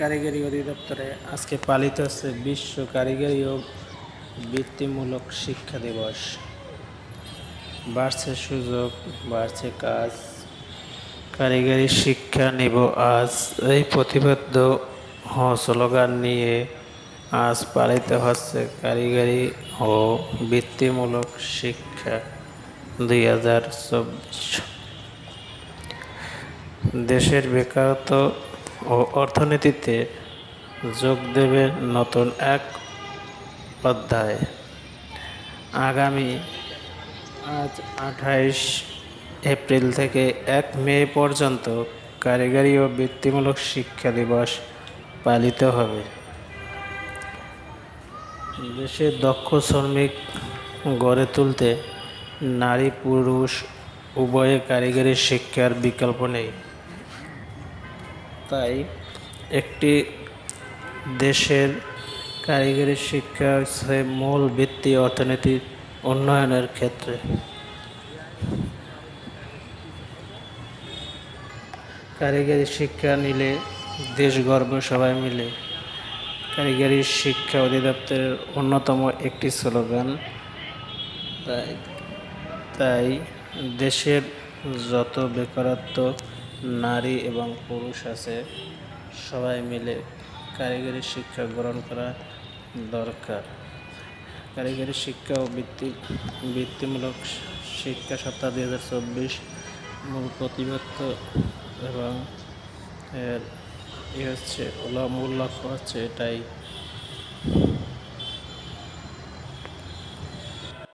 কারিগরি অধিদপ্তরে আজকে পালিত হচ্ছে বিশ্ব কারিগরি ও বৃত্তিমূলক শিক্ষা দিবস। বাড়ছে সুযোগ, বাড়ছে কাজ। কারিগরি শিক্ষা নিব আজ। এই প্রতিবদ্ধ স্লোগান নিয়ে আজ পালিত হচ্ছে কারিগরি ও বৃত্তিমূলক শিক্ষা দুই হাজার চব্বিশ। দেশের বেকারত্ব ও অর্থনীতিতে যোগ দেবে নতুন এক অধ্যায়। আগামী আজ আঠাইশ এপ্রিল থেকে এক মে পর্যন্ত কারিগরি ও বৃত্তিমূলক শিক্ষা দিবস পালিত হবে। দেশের দক্ষ শ্রমিক গড়ে তুলতে নারী পুরুষ উভয়ে কারিগরি শিক্ষার বিকল্প নেই। তাই একটি দেশের কারিগরি শিক্ষা হচ্ছে মূল ভিত্তি অর্থনীতির উন্নয়নের ক্ষেত্রে। কারিগরি শিক্ষা নিলে দেশ গর্ব সবাই মিলে। কারিগরি শিক্ষা অধিদপ্তরের অন্যতম একটি স্লোগান। তাই তাই দেশের যত বেকারত্ব নারী এবং পুরুষ আছে। সবাই মিলে কারিগরি শিক্ষা গ্রহণ করা দরকার। কারিগরি শিক্ষা ও বৃত্তি, বৃত্তিমূলক শিক্ষা সপ্তাহ দুই হাজার চব্বিশ মূল প্রতিবদ্ধ এবং এর ই হচ্ছে, মূল লক্ষ্য হচ্ছে এটাই।